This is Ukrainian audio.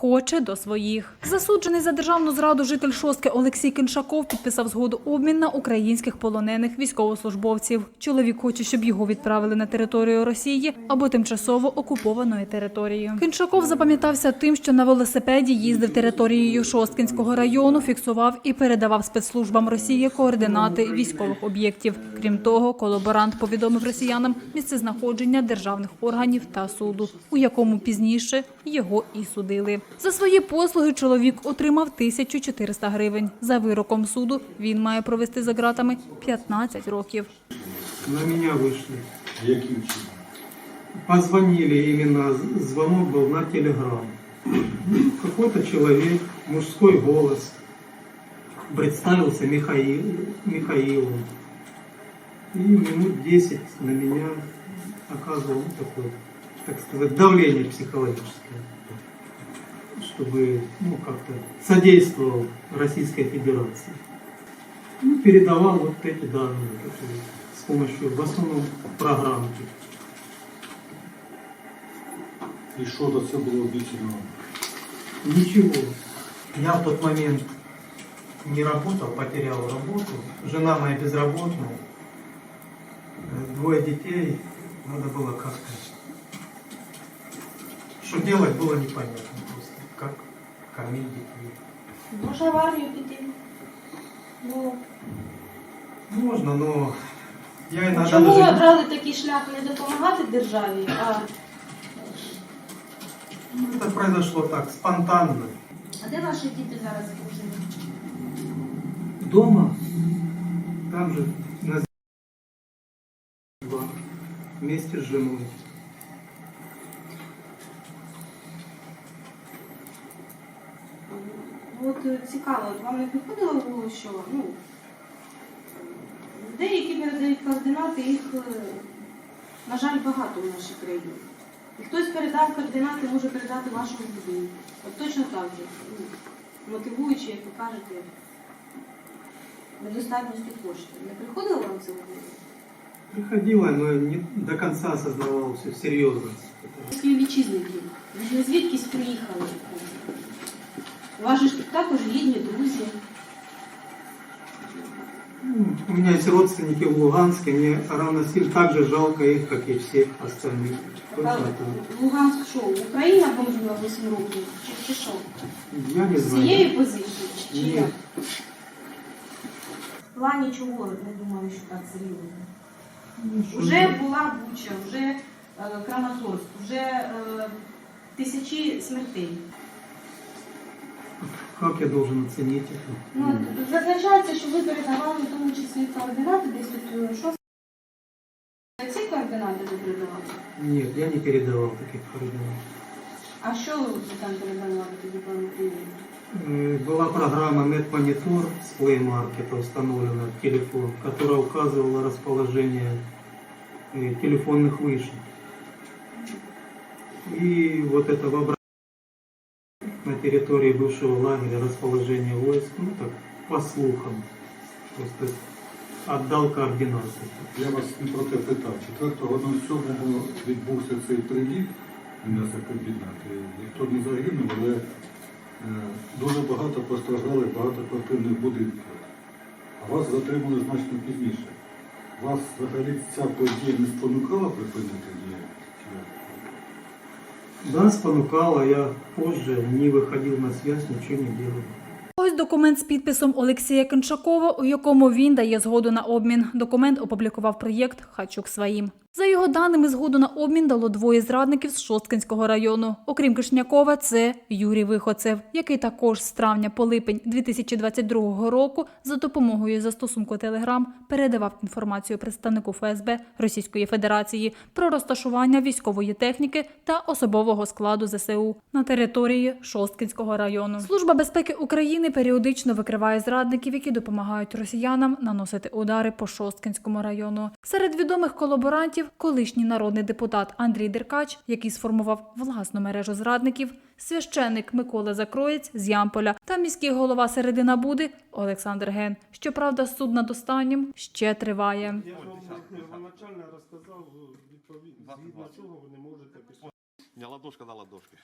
хоче до своїх. Засуджений за державну зраду житель шостки Олексій Киншаков підписав згоду обмін на українських полонених військовослужбовців. Чоловік хоче, щоб його відправили на територію Росії або тимчасово окупованої території. Киншаков запам'ятався тим, що на велосипеді їздив територією Шосткинського району, фіксував і передавав спецслужбам Росії координати військових об'єктів. Крім того, колаборант повідомив росіянам місце знаходження державних органів та суду, у якому пізніше його і судили. За свої послуги чоловік отримав 1400 гривень. За вироком суду він має провести за ґратами 15 років. На меня вышли. Яким чином? Позвонили, именно звонок был на телеграм. Какой-то человек, мужской голос, представился Михаил, Михаилом. И минут 10 на меня оказывал ну, такое, так сказать, давление психологическое, Чтобы ну, как-то содействовал Российской Федерации. Ну, передавал вот эти данные которые с помощью, в основном, программки. І що до це було обіцяно? Ничего. Я в тот момент не работал, потерял работу. Жена моя безработная. Э, Двое детей. Надо было как-то... Что делать было непонятно. Как кормить детей. Може в армію піти. Ну, Можно, но я иногда чому ви даже... обрали такий шлях не допомагати державі, а, Ну, Это произошло так, спонтанно. а де ваші діти зараз служать? Дома, там же, на два, вместе с женой. От е, цікаво, от вам не приходило в голову, що ну, людей, які передають координати, їх, е, на жаль, багато в нашій країні. І хтось передав координати, може передати вашому будинку. От точно так же. ну, Мотивуючи, як ви кажете, недостатністю коштів. Не приходило вам це в голову? Приходила, но не до конца осознавал всю серьезность. этого. співвітчизників. Ви звідкись приїхали. У вас же ж тут також рідні, друзі. Ну, У меня есть родственники в Луганске, мне равносильно так же жалко их, как и всех остальных. Точно А так. Луганськ що, Україна бомбила 8 років? Чи, чи що? Я не З цієї знаю. позиції? Чи Ні. як? В плані чого не думаю, що так серйозно? Вже була Буча, вже е, Краматорськ, вже е, тисячі смертей. Как я должен оценить это? Ну, зазначається, що ви передавали в тому числі координати, десь тут е, що ці координати ви передавали? Нет, я не передавал таких координат. А що ви там передавали тоді пану Україні? Э, Была программа NetMonitor с Play Market установлена в телефон, которая указывала расположение э, телефонных вышек. И вот это воображение на территории бывшего лагеря расположение войск, ну так, по слухам, просто отдал координаты. Я вас не про те питав. 4.07 відбувся цей приліт на м'ясокомбінати. Ніхто не загинув, але е, дуже багато постраждали багатоквартирних будинків. А вас затримали значно пізніше. Вас взагалі ця подія не спонукала припинити? Да, понукало, я позже не виходив на связь, нічого не делал. Ось документ з підписом Олексія Кинчакова, у якому він дає згоду на обмін. Документ опублікував проєкт Хачук своїм. За його даними, згоду на обмін дало двоє зрадників з Шосткинського району. Окрім Кишнякова, це Юрій Виходцев, який також з травня по липень 2022 року за допомогою застосунку Телеграм передавав інформацію представнику ФСБ Російської Федерації про розташування військової техніки та особового складу ЗСУ на території Шосткинського району. Служба безпеки України періодично викриває зрадників, які допомагають росіянам наносити удари по Шосткинському району. Серед відомих колаборантів колишній народний депутат Андрій Деркач, який сформував власну мережу зрадників, священник Микола Закроєць з Ямполя та міський голова Середина Буди Олександр Ген. Щоправда, суд над останнім ще триває. Я вам первоначально розказав, відповідно, згідно цього ви не можете писати. Не ладошка на ладошки.